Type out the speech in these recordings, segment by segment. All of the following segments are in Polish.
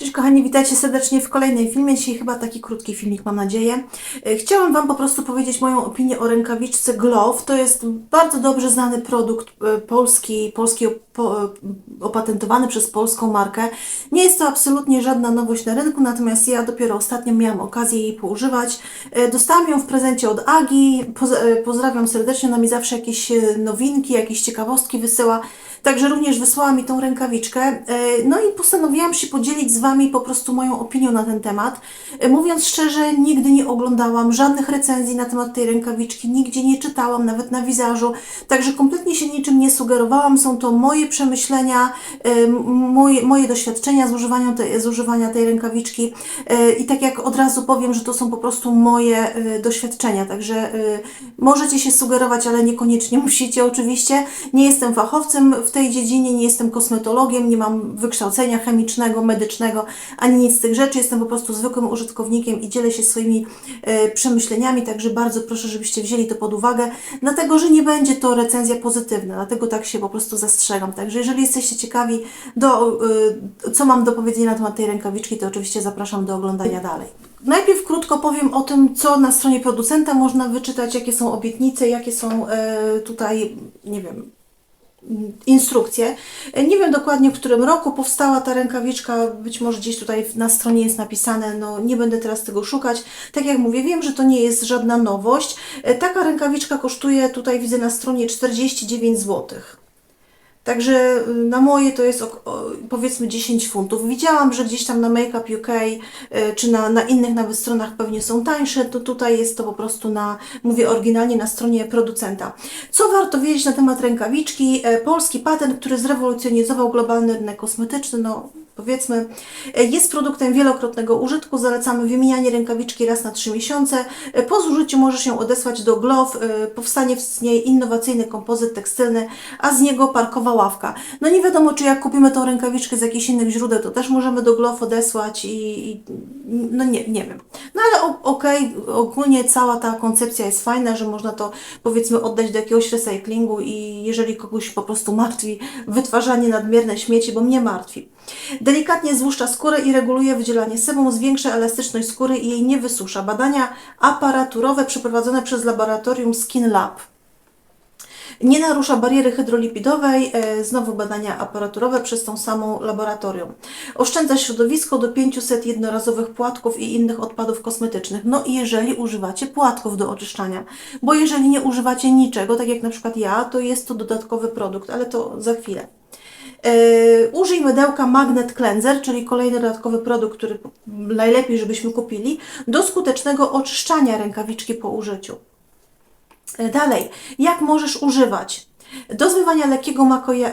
Cześć kochani, witajcie serdecznie w kolejnym filmie. Dzisiaj chyba taki krótki filmik, mam nadzieję. E, Chciałam Wam po prostu powiedzieć moją opinię o rękawiczce Glove. To jest bardzo dobrze znany produkt e, polski, polski opo- e, opatentowany przez polską markę. Nie jest to absolutnie żadna nowość na rynku, natomiast ja dopiero ostatnio miałam okazję jej poużywać. E, Dostałam ją w prezencie od Agi. E, Pozdrawiam serdecznie, ona mi zawsze jakieś e, nowinki, jakieś ciekawostki wysyła. Także również wysłała mi tą rękawiczkę. No i postanowiłam się podzielić z Wami po prostu moją opinią na ten temat. Mówiąc szczerze, nigdy nie oglądałam żadnych recenzji na temat tej rękawiczki, nigdzie nie czytałam, nawet na wizażu. Także kompletnie się niczym nie sugerowałam. Są to moje przemyślenia, moje, doświadczenia z używania, tej, z używania tej rękawiczki. E, I tak jak od razu powiem, że to są po prostu moje e, doświadczenia. Także e, możecie się sugerować, ale niekoniecznie musicie oczywiście. Nie jestem fachowcem w tej dziedzinie, nie jestem kosmetologiem, nie mam wykształcenia chemicznego, medycznego, ani nic z tych rzeczy. Jestem po prostu zwykłym użytkownikiem i dzielę się swoimi przemyśleniami, także bardzo proszę, żebyście wzięli to pod uwagę, dlatego że nie będzie to recenzja pozytywna, dlatego tak się po prostu zastrzegam. Także jeżeli jesteście ciekawi, do, e, co mam do powiedzenia na temat tej rękawiczki, to oczywiście zapraszam do oglądania dalej. Najpierw krótko powiem o tym, co na stronie producenta można wyczytać, jakie są obietnice, jakie są e, tutaj, nie wiem, instrukcje. Nie wiem dokładnie, w którym roku powstała ta rękawiczka, być może gdzieś tutaj na stronie jest napisane, no nie będę teraz tego szukać. Tak jak mówię, wiem, że to nie jest żadna nowość. E, Taka rękawiczka kosztuje, tutaj widzę na stronie 49 złotych. Także y, na moje to jest powiedzmy 10 funtów. Widziałam, że gdzieś tam na Makeup UK y, czy na, na innych nawet stronach pewnie są tańsze, to tutaj jest to po prostu na, mówię oryginalnie, na stronie producenta. Co warto wiedzieć na temat rękawiczki? E, Polski patent, który zrewolucjonizował globalny rynek kosmetyczny, no powiedzmy, e, jest produktem wielokrotnego użytku. Zalecamy wymienianie rękawiczki raz na 3 miesiące. E, Po zużyciu możesz ją odesłać do Glove. E, Powstanie z niej innowacyjny kompozyt tekstylny, a z niego parkowa ławka. No nie wiadomo, czy jak kupimy tą rękawiczkę z jakichś innych źródeł, to też możemy do Glove odesłać i, i no nie, nie wiem. No ale okej, ogólnie cała ta koncepcja jest fajna, że można to powiedzmy oddać do jakiegoś recyklingu i jeżeli kogoś po prostu martwi wytwarzanie nadmierne śmieci, bo mnie martwi. Delikatnie złuszcza skórę i reguluje wydzielanie sebum, zwiększa elastyczność skóry i jej nie wysusza. Badania aparaturowe przeprowadzone przez laboratorium Skin Lab. Nie narusza bariery hydrolipidowej, e, znowu badania aparaturowe przez tą samą laboratorium. Oszczędza środowisko do 500 jednorazowych płatków i innych odpadów kosmetycznych. No i jeżeli używacie płatków do oczyszczania, bo jeżeli nie używacie niczego, tak jak na przykład ja, to jest to dodatkowy produkt, ale to za chwilę. Yy, użyj mydełka Magnet Cleanser, czyli kolejny dodatkowy produkt, który najlepiej, żebyśmy kupili, do skutecznego oczyszczania rękawiczki po użyciu. Yy, Dalej, jak możesz używać? Do zmywania lekkiego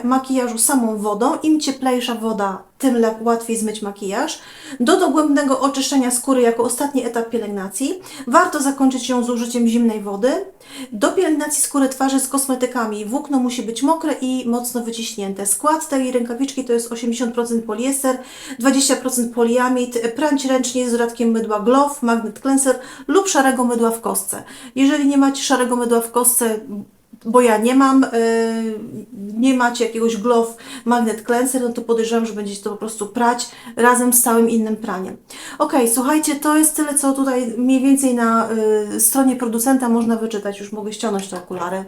makijażu samą wodą, im cieplejsza woda, tym łatwiej zmyć makijaż. Do dogłębnego oczyszczania skóry jako ostatni etap pielęgnacji. Warto zakończyć ją z użyciem zimnej wody. Do pielęgnacji skóry twarzy z kosmetykami włókno musi być mokre i mocno wyciśnięte. Skład tej rękawiczki to jest 80% poliester, 20% poliamid, prać ręcznie z dodatkiem mydła Glove, Magnet Cleanser lub szarego mydła w kostce. Jeżeli nie macie szarego mydła w kostce, bo ja nie mam, yy, nie macie jakiegoś Glove Magnet Cleanser, no to podejrzewam, że będziecie to po prostu prać razem z całym innym praniem. Ok, słuchajcie, to jest tyle, co tutaj mniej więcej na y, stronie producenta można wyczytać. Już mogę ściągnąć te okulary.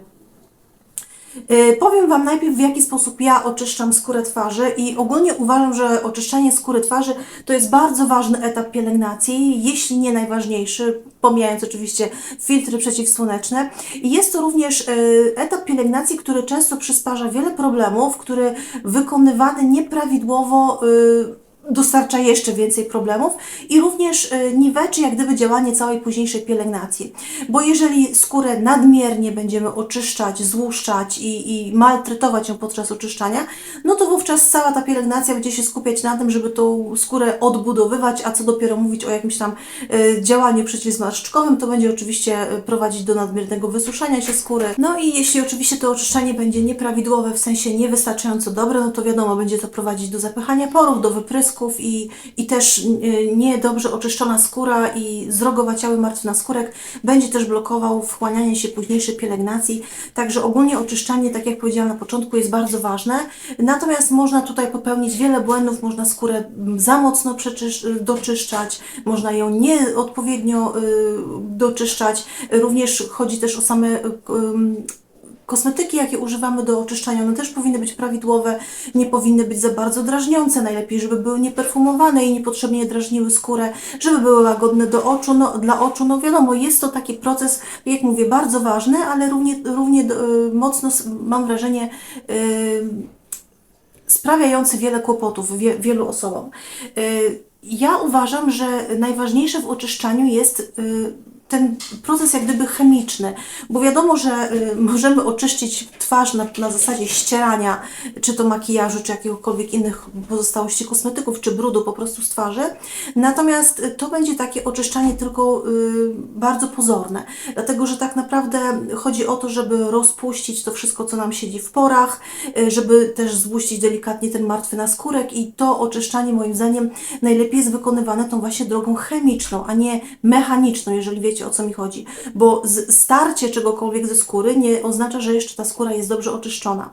Y, Powiem Wam najpierw, w jaki sposób ja oczyszczam skórę twarzy i ogólnie uważam, że oczyszczanie skóry twarzy to jest bardzo ważny etap pielęgnacji, jeśli nie najważniejszy, pomijając oczywiście filtry przeciwsłoneczne. I jest to również y, etap pielęgnacji, który często przysparza wiele problemów, który wykonywany nieprawidłowo y, dostarcza jeszcze więcej problemów i również y, niweczy jak gdyby działanie całej późniejszej pielęgnacji. Bo jeżeli skórę nadmiernie będziemy oczyszczać, złuszczać i, i maltretować ją podczas oczyszczania, no to wówczas cała ta pielęgnacja będzie się skupiać na tym, żeby tą skórę odbudowywać, a co dopiero mówić o jakimś tam y, działaniu przeciwzmarszczkowym, to będzie oczywiście y, prowadzić do nadmiernego wysuszania się skóry. No i jeśli oczywiście to oczyszczanie będzie nieprawidłowe, w sensie niewystarczająco dobre, no to wiadomo, będzie to prowadzić do zapychania porów, do wyprysku, włosków i, i też y, niedobrze oczyszczona skóra i zrogowaciały martwy naskórek będzie też blokował wchłanianie się późniejszej pielęgnacji. Także ogólnie oczyszczanie, tak jak powiedziałam na początku, jest bardzo ważne. Natomiast można tutaj popełnić wiele błędów, można skórę mm, za mocno przeczysz- doczyszczać, można ją nieodpowiednio y, doczyszczać. Również chodzi też o same Kosmetyki, jakie używamy do oczyszczania, one też powinny być prawidłowe, nie powinny być za bardzo drażniące. Najlepiej, żeby były nieperfumowane i niepotrzebnie drażniły skórę, żeby były łagodne do oczu, no, dla oczu. No wiadomo, jest to taki proces, jak mówię, bardzo ważny, ale równie, równie y, mocno mam wrażenie y, sprawiający wiele kłopotów wie, wielu osobom. Y, Ja uważam, że najważniejsze w oczyszczaniu jest ten proces jak gdyby chemiczny, bo wiadomo, że y, możemy oczyścić twarz na, na zasadzie ścierania, czy to makijażu, czy jakiegokolwiek innych pozostałości kosmetyków, czy brudu po prostu z twarzy. Natomiast to będzie takie oczyszczanie tylko y, bardzo pozorne, dlatego że tak naprawdę chodzi o to, żeby rozpuścić to wszystko, co nam siedzi w porach, y, żeby też zbłuścić delikatnie ten martwy naskórek i to oczyszczanie moim zdaniem najlepiej jest wykonywane tą właśnie drogą chemiczną, a nie mechaniczną, jeżeli wiecie o co mi chodzi. Bo starcie czegokolwiek ze skóry nie oznacza, że jeszcze ta skóra jest dobrze oczyszczona.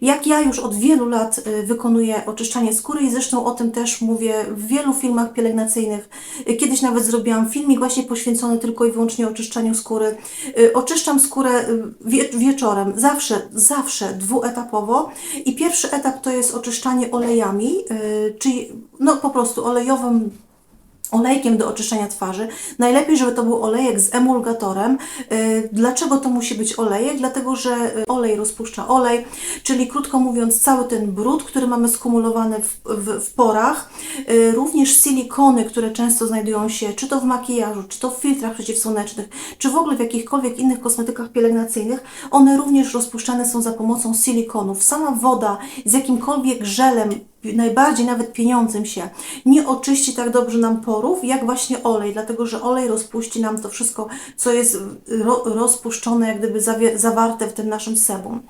Jak ja już od wielu lat y, wykonuję oczyszczanie skóry i zresztą o tym też mówię w wielu filmach pielęgnacyjnych. Y, Kiedyś nawet zrobiłam filmik właśnie poświęcony tylko i wyłącznie oczyszczaniu skóry. Y, Oczyszczam skórę wie, wieczorem, zawsze, zawsze dwuetapowo i pierwszy etap to jest oczyszczanie olejami, czyli no po prostu olejowym olejkiem do oczyszczania twarzy. Najlepiej, żeby to był olejek z emulgatorem. Y, Dlaczego to musi być olejek? Dlatego, że y, olej rozpuszcza olej, czyli krótko mówiąc, cały ten brud, który mamy skumulowany w, w, w porach, y, również silikony, które często znajdują się czy to w makijażu, czy to w filtrach przeciwsłonecznych, czy w ogóle w jakichkolwiek innych kosmetykach pielęgnacyjnych, one również rozpuszczane są za pomocą silikonów. Sama woda z jakimkolwiek żelem najbardziej nawet pieniądzym się, nie oczyści tak dobrze nam porów, jak właśnie olej, dlatego że olej rozpuści nam to wszystko, co jest ro, rozpuszczone, jak gdyby zawarte w tym naszym sebum.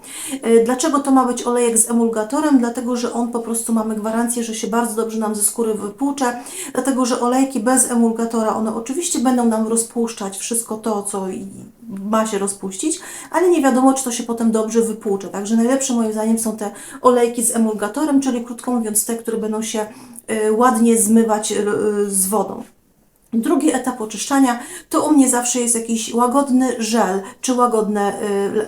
E, Dlaczego to ma być olejek z emulgatorem? Dlatego, że on po prostu mamy gwarancję, że się bardzo dobrze nam ze skóry wypłucze, dlatego, że olejki bez emulgatora, one oczywiście będą nam rozpuszczać wszystko to, co ma się rozpuścić, ale nie wiadomo, czy to się potem dobrze wypłucze. Także najlepsze moim zdaniem są te olejki z emulgatorem, czyli krótko mówiąc te, które będą się y, ładnie zmywać y, z wodą. Drugi etap oczyszczania to u mnie zawsze jest jakiś łagodny żel, czy łagodny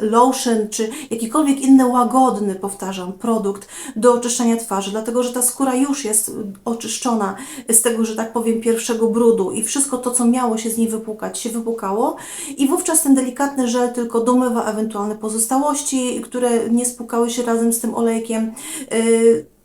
y, lotion, czy jakikolwiek inny łagodny, powtarzam, produkt do oczyszczania twarzy, dlatego że ta skóra już jest y, oczyszczona z tego, że tak powiem, pierwszego brudu i wszystko to, co miało się z niej wypłukać, się wypłukało i wówczas ten delikatny żel tylko domywa ewentualne pozostałości, które nie spłukały się razem z tym olejkiem.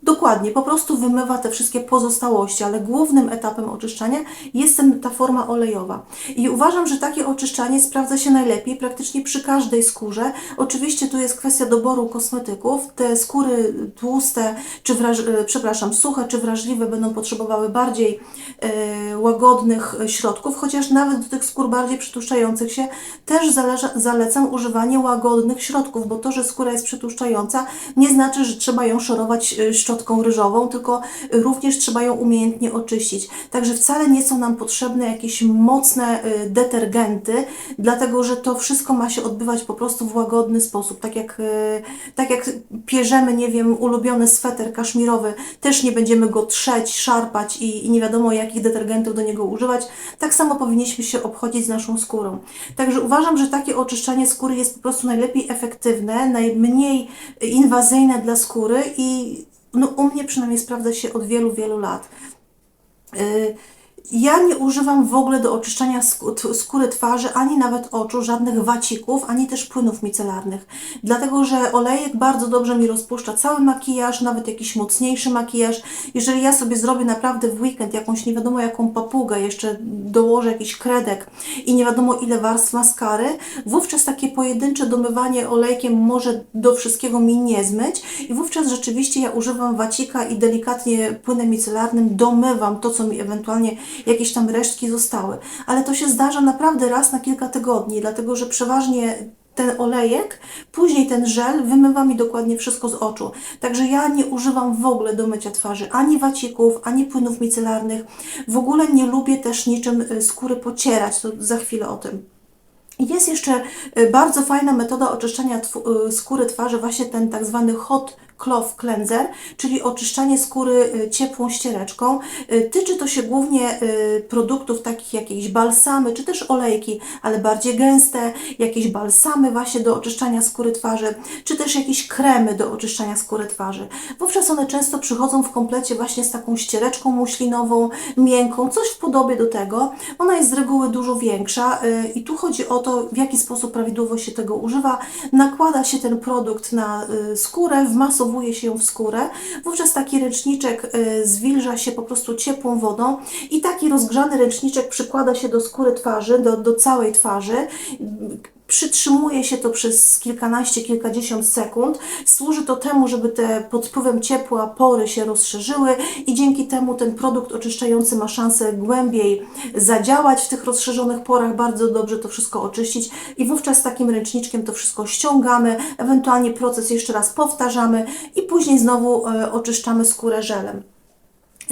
Dokładnie, po prostu wymywa te wszystkie pozostałości, ale głównym etapem oczyszczania jest ta forma olejowa. I uważam, że takie oczyszczanie sprawdza się najlepiej praktycznie przy każdej skórze. Oczywiście tu jest kwestia doboru kosmetyków. Te skóry tłuste, czy e, przepraszam, suche czy wrażliwe będą potrzebowały bardziej e, łagodnych środków, chociaż nawet do tych skór bardziej przytłuszczających się też zależa, zalecam używanie łagodnych środków, bo to, że skóra jest przytłuszczająca, nie znaczy, że trzeba ją szorować e, szczotką ryżową, tylko również trzeba ją umiejętnie oczyścić. Także wcale nie są nam potrzebne jakieś mocne y, detergenty, dlatego że to wszystko ma się odbywać po prostu w łagodny sposób. Tak jak, y, tak jak pierzemy, nie wiem, ulubiony sweter kaszmirowy, też nie będziemy go trzeć, szarpać i, i nie wiadomo jakich detergentów do niego używać, tak samo powinniśmy się obchodzić z naszą skórą. Także uważam, że takie oczyszczanie skóry jest po prostu najlepiej efektywne, najmniej inwazyjne dla skóry i no, u mnie przynajmniej sprawdza się od wielu, wielu lat. Ja nie używam w ogóle do oczyszczania skóry twarzy, ani nawet oczu, żadnych wacików, ani też płynów micelarnych. Dlatego, że olejek bardzo dobrze mi rozpuszcza cały makijaż, nawet jakiś mocniejszy makijaż. Jeżeli ja sobie zrobię naprawdę w weekend jakąś nie wiadomo jaką papugę, jeszcze dołożę jakiś kredek i nie wiadomo ile warstw maskary, wówczas takie pojedyncze domywanie olejkiem może do wszystkiego mi nie zmyć i wówczas rzeczywiście ja używam wacika i delikatnie płynem micelarnym domywam to, co mi ewentualnie jakieś tam resztki zostały. Ale to się zdarza naprawdę raz na kilka tygodni, dlatego że przeważnie ten olejek, później ten żel wymywa mi dokładnie wszystko z oczu. Także ja nie używam w ogóle do mycia twarzy ani wacików, ani płynów micelarnych. W ogóle nie lubię też niczym y, skóry pocierać, to za chwilę o tym. Jest jeszcze y, bardzo fajna metoda oczyszczania y, skóry twarzy, właśnie ten tak zwany hot cloth cleanser, czyli oczyszczanie skóry y, ciepłą ściereczką. Y, Tyczy to się głównie y, produktów takich jak jakieś balsamy, czy też olejki, ale bardziej gęste, jakieś balsamy właśnie do oczyszczania skóry twarzy, czy też jakieś kremy do oczyszczania skóry twarzy. Wówczas one często przychodzą w komplecie właśnie z taką ściereczką muślinową, miękką, coś w podobie do tego. Ona jest z reguły dużo większa i tu chodzi o to, w jaki sposób prawidłowo się tego używa. Nakłada się ten produkt na skórę, wmasowuje się w skórę. Wówczas taki ręczniczek y, zwilża się po prostu ciepłą wodą i taki rozgrzany ręczniczek przykłada się do skóry twarzy, do, do całej twarzy. Przytrzymuje się to przez kilkanaście, kilkadziesiąt sekund. Służy to temu, żeby te pod wpływem ciepła pory się rozszerzyły i dzięki temu ten produkt oczyszczający ma szansę głębiej zadziałać w tych rozszerzonych porach, bardzo dobrze to wszystko oczyścić i wówczas takim ręczniczkiem to wszystko ściągamy, ewentualnie proces jeszcze raz powtarzamy i później znowu e, oczyszczamy skórę żelem.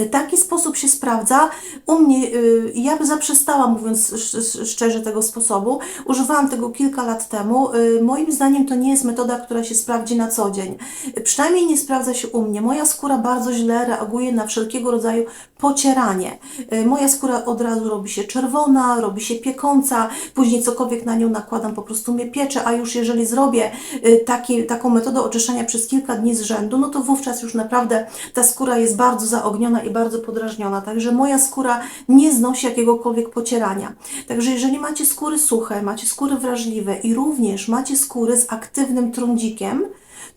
Taki sposób się sprawdza. U mnie, y, ja by zaprzestała, mówiąc sz- sz- szczerze, tego sposobu. Używałam tego kilka lat temu. Y, Moim zdaniem to nie jest metoda, która się sprawdzi na co dzień. Y, Przynajmniej nie sprawdza się u mnie. Moja skóra bardzo źle reaguje na wszelkiego rodzaju pocieranie. Y, Moja skóra od razu robi się czerwona, robi się piekąca, później cokolwiek na nią nakładam, po prostu mnie piecze, a już jeżeli zrobię y, taki, taką metodę oczyszczania przez kilka dni z rzędu, no to wówczas już naprawdę ta skóra jest bardzo zaogniona i bardzo podrażniona. Także moja skóra nie znosi jakiegokolwiek pocierania. Także jeżeli macie skóry suche, macie skóry wrażliwe i również macie skóry z aktywnym trądzikiem,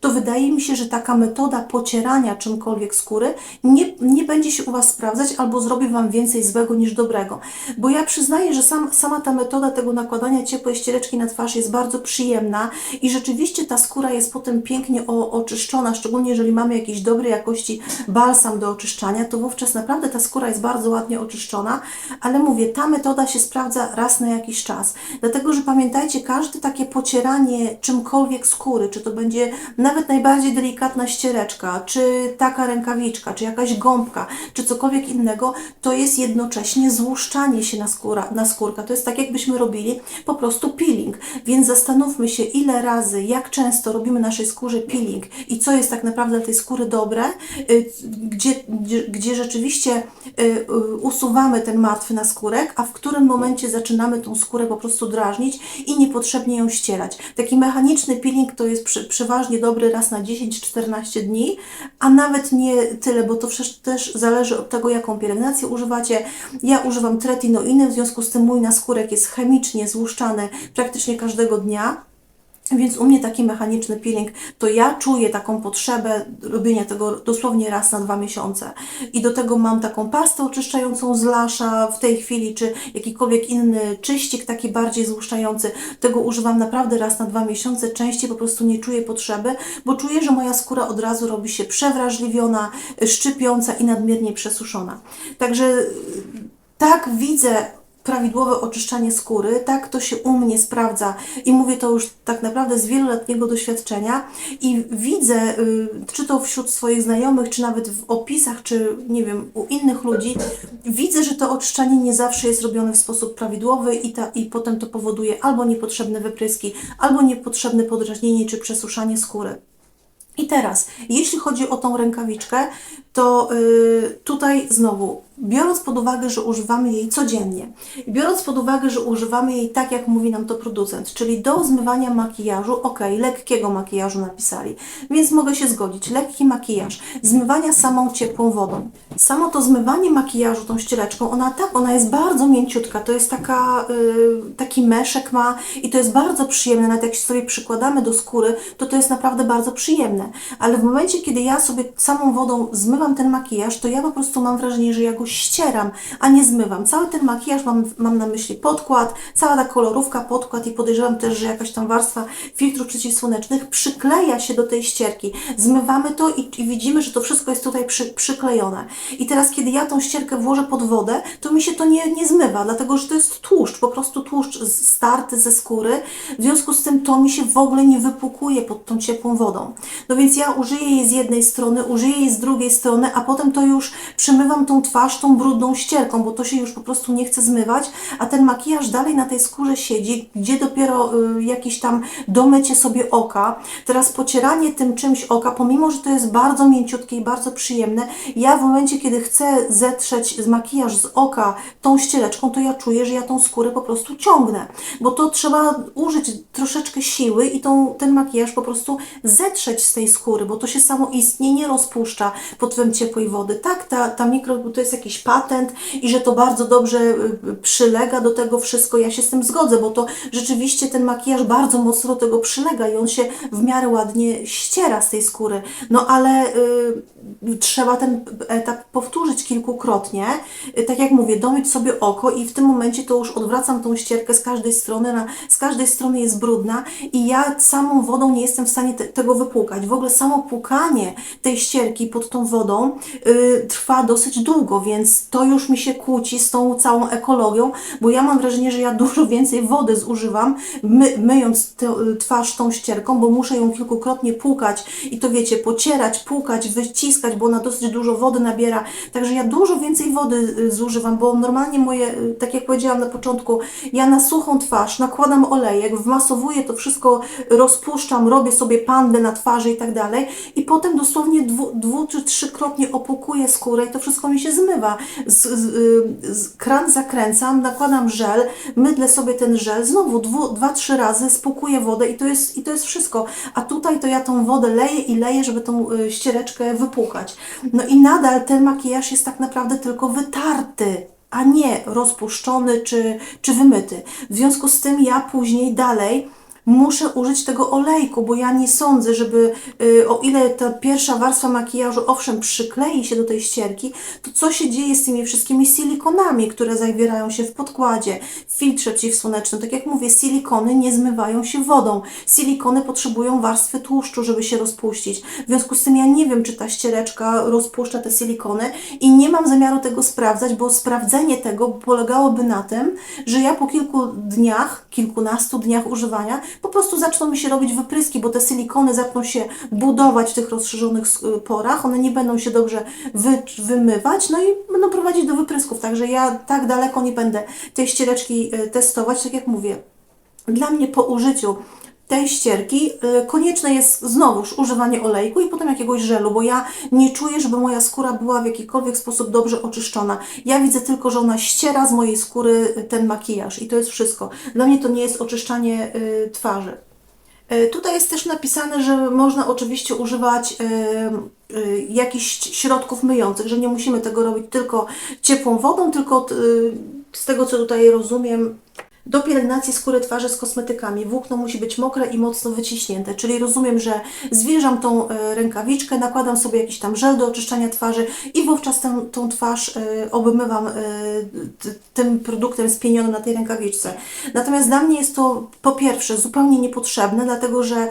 to wydaje mi się, że taka metoda pocierania czymkolwiek skóry nie, nie będzie się u Was sprawdzać albo zrobi Wam więcej złego niż dobrego. Bo ja przyznaję, że sam, sama ta metoda tego nakładania ciepłej ściereczki na twarz jest bardzo przyjemna i rzeczywiście ta skóra jest potem pięknie o, oczyszczona, szczególnie jeżeli mamy jakiejś dobrej jakości balsam do oczyszczania, to wówczas naprawdę ta skóra jest bardzo ładnie oczyszczona, ale mówię, ta metoda się sprawdza raz na jakiś czas. Dlatego, że pamiętajcie, każde takie pocieranie czymkolwiek skóry, czy to będzie nawet najbardziej delikatna ściereczka, czy taka rękawiczka, czy jakaś gąbka, czy cokolwiek innego, to jest jednocześnie złuszczanie się na, skóra, na skórka. To jest tak, jakbyśmy robili po prostu peeling. Więc zastanówmy się, ile razy, jak często robimy naszej skórze peeling i co jest tak naprawdę dla tej skóry dobre, y, gdzie, gdzie, rzeczywiście y, y, usuwamy ten martwy naskórek, a w którym momencie zaczynamy tą skórę po prostu drażnić i niepotrzebnie ją ścierać. Taki mechaniczny peeling to jest przeważnie dobry raz na 10-14 dni, a nawet nie tyle, bo to też zależy od tego, jaką pielęgnację używacie. Ja używam tretinoiny, w związku z tym mój naskórek jest chemicznie złuszczany praktycznie każdego dnia. Więc u mnie taki mechaniczny peeling, to ja czuję taką potrzebę robienia tego dosłownie raz na dwa miesiące. I do tego mam taką pastę oczyszczającą z lasza w tej chwili, czy jakikolwiek inny czyścik taki bardziej złuszczający. Tego używam naprawdę raz na dwa miesiące. Częściej po prostu nie czuję potrzeby, bo czuję, że moja skóra od razu robi się przewrażliwiona, szczypiąca i nadmiernie przesuszona. Także tak widzę prawidłowe oczyszczanie skóry, tak to się u mnie sprawdza i mówię to już tak naprawdę z wieloletniego doświadczenia i widzę, y, czy to wśród swoich znajomych, czy nawet w opisach, czy nie wiem, u innych ludzi, widzę, że to oczyszczanie nie zawsze jest robione w sposób prawidłowy i, ta, i potem to powoduje albo niepotrzebne wypryski, albo niepotrzebne podrażnienie, czy przesuszanie skóry. I teraz, jeśli chodzi o tą rękawiczkę, to y, tutaj znowu, biorąc pod uwagę, że używamy jej codziennie, i biorąc pod uwagę, że używamy jej tak, jak mówi nam to producent, czyli do zmywania makijażu, ok, lekkiego makijażu napisali, więc mogę się zgodzić, lekki makijaż, zmywania samą ciepłą wodą. Samo to zmywanie makijażu tą ściereczką, ona tak, ona jest bardzo mięciutka, to jest taka, y, taki meszek ma i to jest bardzo przyjemne, nawet jak się sobie przykładamy do skóry, to to jest naprawdę bardzo przyjemne, ale w momencie, kiedy ja sobie samą wodą zmywam ten makijaż, to ja po prostu mam wrażenie, że ja go ścieram, a nie zmywam. Cały ten makijaż mam, mam na myśli podkład, cała ta kolorówka, podkład i podejrzewam też, że jakaś tam warstwa filtrów przeciwsłonecznych przykleja się do tej ścierki. Zmywamy to i, i widzimy, że to wszystko jest tutaj przy, przyklejone. I teraz, kiedy ja tą ścierkę włożę pod wodę, to mi się to nie, nie zmywa, dlatego że to jest tłuszcz, po prostu tłuszcz starty ze skóry. W związku z tym to mi się w ogóle nie wypukuje pod tą ciepłą wodą. No więc ja użyję jej z jednej strony, użyję jej z drugiej strony, a potem to już przemywam tą twarz tą brudną ścierką, bo to się już po prostu nie chce zmywać, a ten makijaż dalej na tej skórze siedzi, gdzie dopiero y, jakieś tam domycie sobie oka. Teraz pocieranie tym czymś oka, pomimo, że to jest bardzo mięciutkie i bardzo przyjemne, ja w momencie, kiedy chcę zetrzeć makijaż z oka tą ściereczką, to ja czuję, że ja tą skórę po prostu ciągnę, bo to trzeba użyć troszeczkę siły i tą, ten makijaż po prostu zetrzeć z tej skóry, bo to się samoistnie nie rozpuszcza pod wpływem ciepłej wody. Tak, ta, ta mikro, to jest jakiś patent i że to bardzo dobrze y, przylega do tego wszystko, ja się z tym zgodzę, bo to rzeczywiście ten makijaż bardzo mocno do tego przylega i on się w miarę ładnie ściera z tej skóry. No ale y, trzeba ten etap powtórzyć kilkukrotnie. Y, tak jak mówię, domyć sobie oko i w tym momencie to już odwracam tą ścierkę z każdej strony, na, z każdej strony jest brudna i ja samą wodą nie jestem w stanie te, tego wypłukać. W ogóle samo płukanie tej ścierki pod tą wodą y, trwa dosyć długo, więc to już mi się kłóci z tą całą ekologią, bo ja mam wrażenie, że ja dużo więcej wody zużywam, my, myjąc y, twarz tą ścierką, bo muszę ją kilkukrotnie płukać i to wiecie, pocierać, płukać, wyciskać, bo ona dosyć dużo wody nabiera, także ja dużo więcej wody y, zużywam, bo normalnie moje, y, tak jak powiedziałam na początku, ja na suchą twarz nakładam olejek, wmasowuję to wszystko, rozpuszczam, robię sobie pandę na twarzy i tak dalej i potem dosłownie dwu, dwu czy trzykrotnie opłukuję skórę i to wszystko mi się zmywa. Z, z, y, z, kran zakręcam, nakładam żel, mydlę sobie ten żel, znowu dwu, dwa, trzy razy spłukuję wodę i to, jest, i to jest wszystko. A tutaj to ja tą wodę leję i leję, żeby tą y, ściereczkę wypłukać. No i nadal ten makijaż jest tak naprawdę tylko wytarty a nie rozpuszczony czy, czy wymyty. W związku z tym ja później dalej muszę użyć tego olejku, bo ja nie sądzę, żeby y, o ile ta pierwsza warstwa makijażu owszem przyklei się do tej ścierki, to co się dzieje z tymi wszystkimi silikonami, które zawierają się w podkładzie, w filtrze przeciwsłonecznym. Tak jak mówię, silikony nie zmywają się wodą. Silikony potrzebują warstwy tłuszczu, żeby się rozpuścić. W związku z tym ja nie wiem, czy ta ściereczka rozpuszcza te silikony i nie mam zamiaru tego sprawdzać, bo sprawdzenie tego polegałoby na tym, że ja po kilku dniach, kilkunastu dniach używania po prostu zaczną mi się robić wypryski, bo te silikony zaczną się budować w tych rozszerzonych sk- porach, one nie będą się dobrze wy, wymywać, no i będą prowadzić do wyprysków, także ja tak daleko nie będę tej ściereczki y, testować, tak jak mówię. Dla mnie po użyciu tej ścierki y, konieczne jest znowuż używanie olejku i potem jakiegoś żelu, bo ja nie czuję, żeby moja skóra była w jakikolwiek sposób dobrze oczyszczona. Ja widzę tylko, że ona ściera z mojej skóry y, ten makijaż i to jest wszystko. Dla mnie to nie jest oczyszczanie y, twarzy. Tutaj jest też napisane, że można oczywiście używać jakichś środków myjących, że nie musimy tego robić tylko ciepłą wodą, tylko z tego co tutaj rozumiem, do pielęgnacji skóry twarzy z kosmetykami włókno musi być mokre i mocno wyciśnięte, czyli rozumiem, że zwierzam tą e, rękawiczkę, nakładam sobie jakiś tam żel do oczyszczania twarzy i wówczas tę, tą twarz e, obmywam e, tym produktem spienionym na tej rękawiczce. Natomiast dla mnie jest to po pierwsze zupełnie niepotrzebne, dlatego że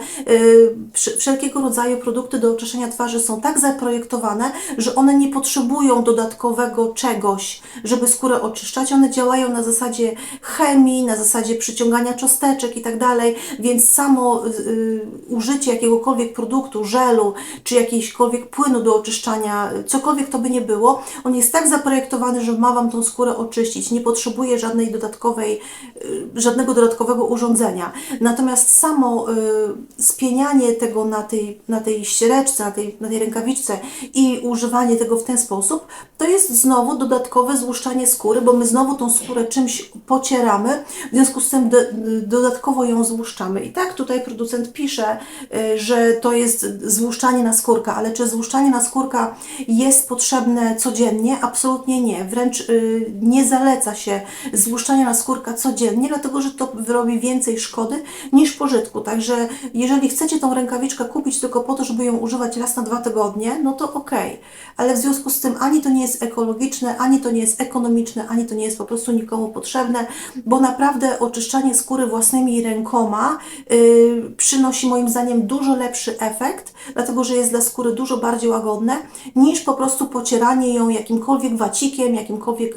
wsz- wszelkiego rodzaju produkty do oczyszczania twarzy są tak zaprojektowane, że one nie potrzebują dodatkowego czegoś, żeby skórę oczyszczać. One działają na zasadzie chemii, na zasadzie przyciągania cząsteczek i tak dalej, więc samo y, użycie jakiegokolwiek produktu, żelu czy jakiegokolwiek płynu do oczyszczania, cokolwiek to by nie było, on jest tak zaprojektowany, że ma Wam tą skórę oczyścić. Nie potrzebuje żadnej dodatkowej, y, żadnego dodatkowego urządzenia. Natomiast samo y, spienianie tego na tej, na tej ściereczce, na tej, na tej rękawiczce i używanie tego w ten sposób, to jest znowu dodatkowe złuszczanie skóry, bo my znowu tą skórę czymś pocieramy w związku z tym do, dodatkowo ją złuszczamy. I tak tutaj producent pisze, y, że to jest złuszczanie na skórka, ale czy złuszczanie na skórka jest potrzebne codziennie? Absolutnie nie. Wręcz y, nie zaleca się złuszczania na skórka codziennie, dlatego że to robi więcej szkody niż pożytku. Także jeżeli chcecie tą rękawiczkę kupić tylko po to, żeby ją używać raz na dwa tygodnie, no to okej. Ale w związku z tym ani to nie jest ekologiczne, ani to nie jest ekonomiczne, ani to nie jest po prostu nikomu potrzebne, bo naprawdę oczyszczanie skóry własnymi rękoma yy, przynosi moim zdaniem dużo lepszy efekt, dlatego że jest dla skóry dużo bardziej łagodne, niż po prostu pocieranie ją jakimkolwiek wacikiem, jakimkolwiek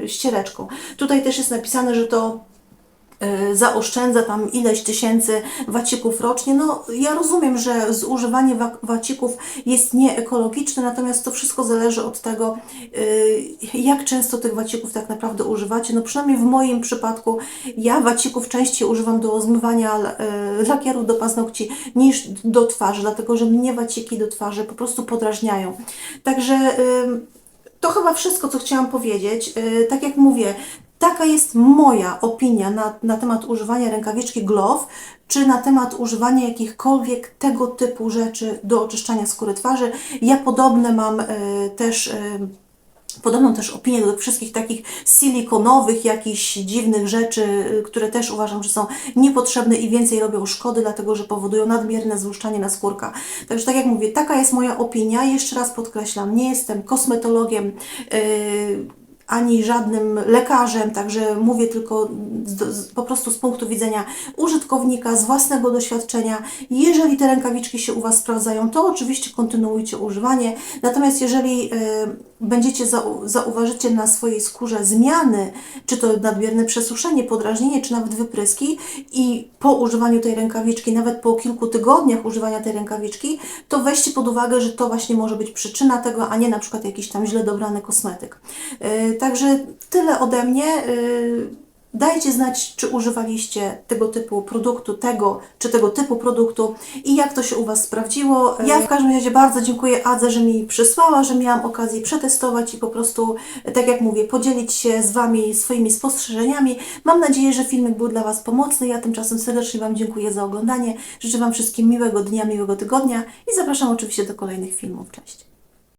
yy, ściereczką. Tutaj też jest napisane, że to zaoszczędza tam ileś tysięcy wacików rocznie. No, ja rozumiem, że zużywanie wa- wacików jest nieekologiczne, natomiast to wszystko zależy od tego, y, jak często tych wacików tak naprawdę używacie. No, przynajmniej w moim przypadku ja wacików częściej używam do zmywania y, lakierów do paznokci niż do twarzy, dlatego że mnie waciki do twarzy po prostu podrażniają. Także y, to chyba wszystko, co chciałam powiedzieć. Tak jak mówię, taka jest moja opinia na, na temat używania rękawiczki Glove, czy na temat używania jakichkolwiek tego typu rzeczy do oczyszczania skóry twarzy. Ja podobne mam yy, też. Yy, Podobną też opinię do wszystkich takich silikonowych, jakichś dziwnych rzeczy, y, które też uważam, że są niepotrzebne i więcej robią szkody, dlatego że powodują nadmierne złuszczanie na skórka. Także tak jak mówię, taka jest moja opinia. Jeszcze raz podkreślam, nie jestem kosmetologiem. Yy, ani żadnym lekarzem, także mówię tylko po prostu z punktu widzenia użytkownika, z własnego doświadczenia. Jeżeli te rękawiczki się u Was sprawdzają, to oczywiście kontynuujcie używanie. Natomiast jeżeli e, będziecie zau, zauważycie na swojej skórze zmiany, czy to nadmierne przesuszenie, podrażnienie, czy nawet wypryski i po używaniu tej rękawiczki, nawet po kilku tygodniach używania tej rękawiczki, to weźcie pod uwagę, że to właśnie może być przyczyna tego, a nie na przykład jakiś tam źle dobrany kosmetyk. Także tyle ode mnie. Yy, Dajcie znać, czy używaliście tego typu produktu, tego czy tego typu produktu i jak to się u Was sprawdziło. Ja w każdym razie bardzo dziękuję Adze, że mi przysłała, że miałam okazję przetestować i po prostu, tak jak mówię, podzielić się z Wami swoimi spostrzeżeniami. Mam nadzieję, że filmik był dla Was pomocny. Ja tymczasem serdecznie Wam dziękuję za oglądanie. Życzę Wam wszystkim miłego dnia, miłego tygodnia i zapraszam oczywiście do kolejnych filmów. Cześć!